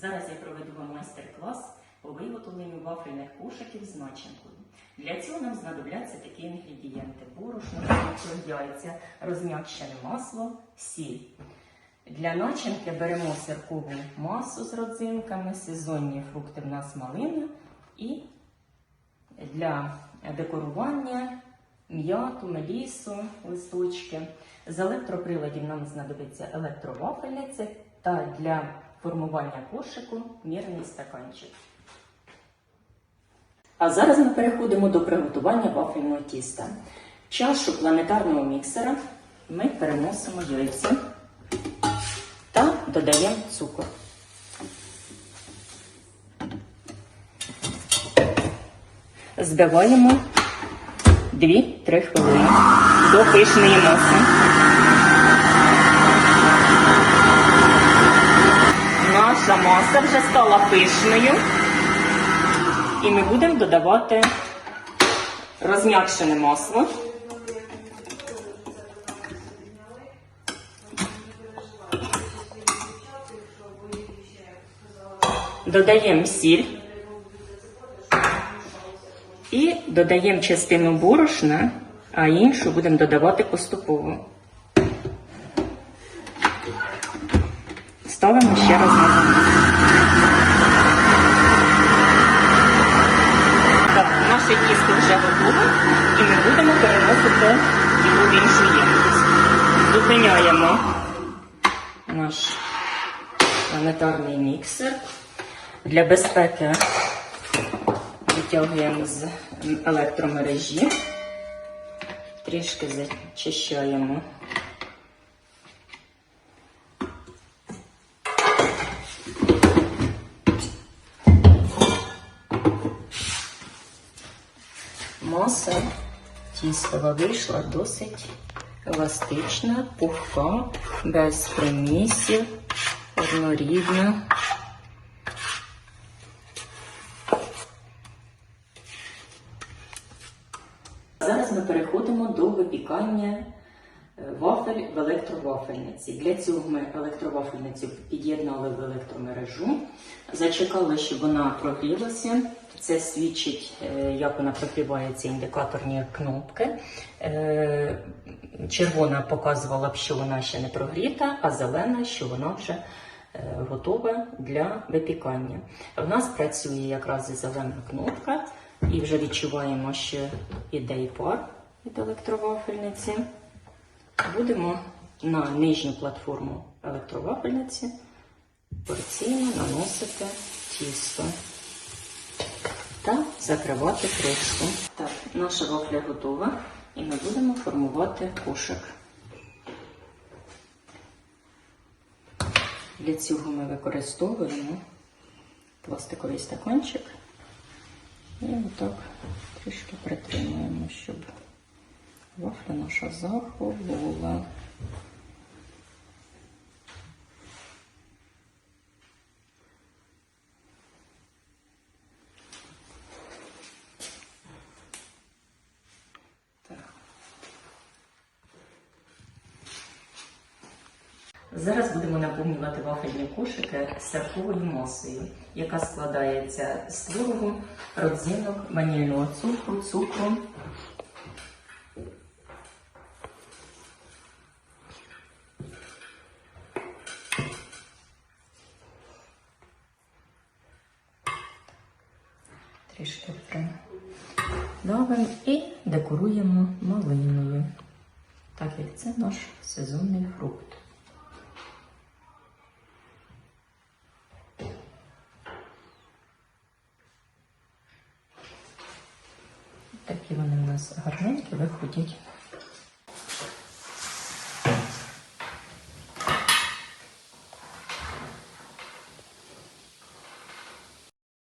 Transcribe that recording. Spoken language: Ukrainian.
Зараз я проведу вам майстер-клас по виготовленню вафельних кошиків з начинкою. Для цього нам знадобляться такі інгредієнти: борошно, яйця, розм'якшене масло, сіль. Для начинки беремо сиркову масу з родзинками, сезонні фрукти в нас малина і для декорування м'яту, мелісу, листочки. З електроприладів нам знадобиться електровафельниця та для формування кошику мірний стаканчик. А зараз ми переходимо до приготування вафельного тіста. Чашу планетарного міксера ми переносимо яйця та додаємо цукор. Збиваємо 2-3 хвилини до пишної маси. Наша маса вже стала пишною. І ми будемо додавати розм'якшене масло. Додаємо сіль і додаємо частину борошна, а іншу будемо додавати поступово. Ставимо ще раз на Зупиняємо наш планетарний міксер. Для безпеки витягуємо з електромережі, трішки зачищаємо. Маса тістова вийшла досить еластична, пухка, без примісів, однорідна. Зараз ми переходимо до випікання е, вафель в електровафельниці. Для цього ми електровафельницю під'єднали в електромережу, зачекали, щоб вона прогрілася. Це свідчить, е, як вона прогрівається індикаторні кнопки. Е, Червона показувала б, що вона ще не прогріта, а зелена, що вона вже готова для випікання. В нас працює якраз і зелена кнопка. І вже відчуваємо, що іде і пар від електровафельниці. Будемо на нижню платформу електровафельниці порційно наносити тісто та закривати кришку. Так, наша вафля готова і ми будемо формувати кошик. Для цього ми використовуємо пластиковий стаканчик. І отак трішки притримуємо, щоб вафля наша захолола. Зараз будемо наповнювати вафельні кошики сирковою масою, яка складається з творогу, родзинок, ванільного цукру, цукру. Трішки придавимо і декоруємо малиною, так як це наш сезонний фрукт. Такі вони у нас гарненькі виходять.